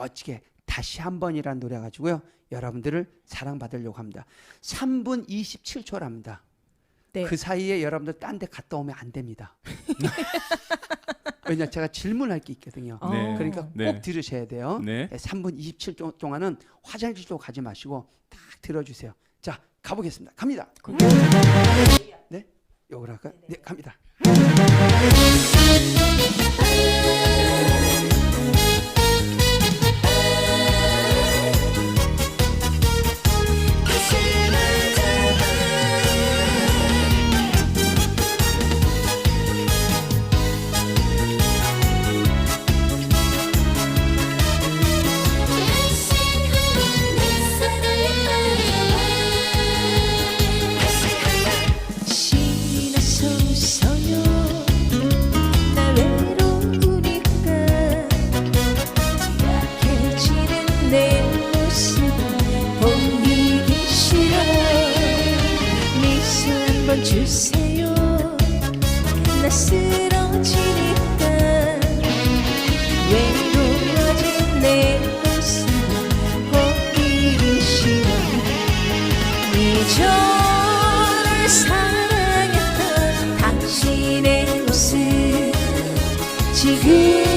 멋지게 다시 한 번이라는 노래 가지고요. 여러분들을 사랑받으려고 합니다. 3분 27초랍니다. 네. 그 사이에 여러분들 딴 데 갔다 오면 안 됩니다. 왜냐 제가 질문할 게 있거든요. 어. 네. 그러니까 꼭 네. 들으셔야 돼요. 네. 3분 27초 동안은 화장실도 가지 마시고 딱 들어주세요. 자 가보겠습니다. 갑니다. 네, 요걸 할까? 네, 갑니다. 주세요. 낯설어지니까 외로워진 내 모습 보이기 싫어. 예전에 사랑했던 당신의 모습 지금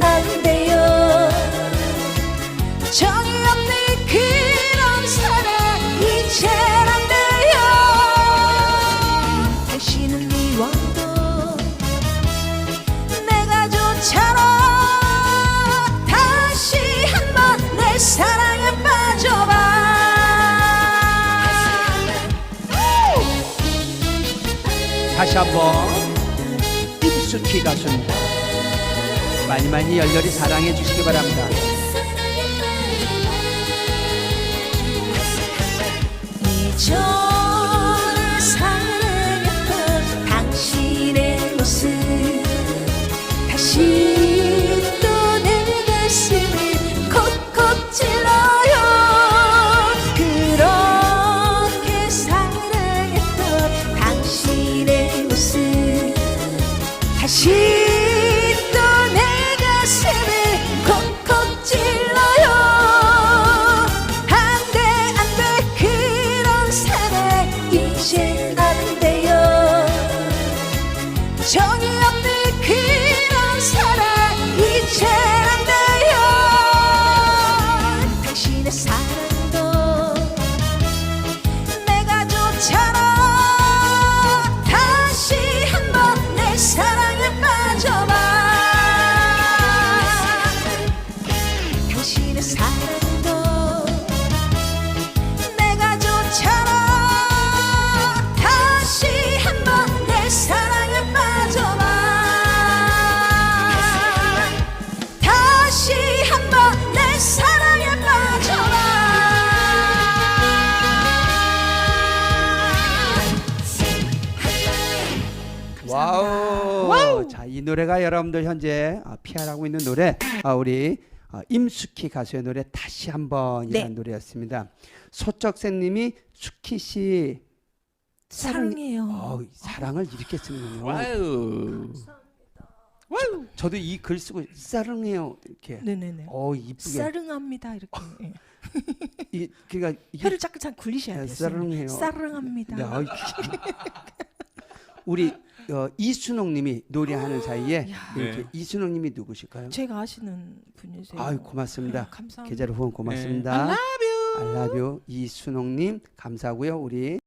안 돼요 정이 없는 그런 사랑 이제 안 돼요 당신은 미워도 내가 좋잖아 다시 한번 내 사랑에 빠져봐 다시 한번 임수키 가수입니다. 많이 많이 열렬히 사랑해 주시기 바랍니다. 이 이 이 노래가 여러분들 현재 아, 피아라고 있는 노래 아, 우리 아, 임수키 가수의 노래 다시 한번이라는 네. 노래였습니다. 소쩍새님이 수키 씨 사랑해요. 어, 사랑을 이렇게 쓰는군요. 와우. 저 도 이 글 쓰고 사랑해요 이렇게. 네네네. 어 이쁘게. 사랑합니다 이렇게 예. 이 그러니까 이게 혀를 자꾸 잘 굴리셔야 네, 돼요. 사랑해요. 사랑합니다. 네, 어이, 우리 어, 이순옥님이 노래하는 사이에 야. 이렇게 네. 이순옥님이 누구실까요? 제가 아시는 분이세요. 아유 고맙습니다. 감사합니다. 계좌로 후원 고맙습니다. I love you. I love you. 이순옥님 감사하고요. 우리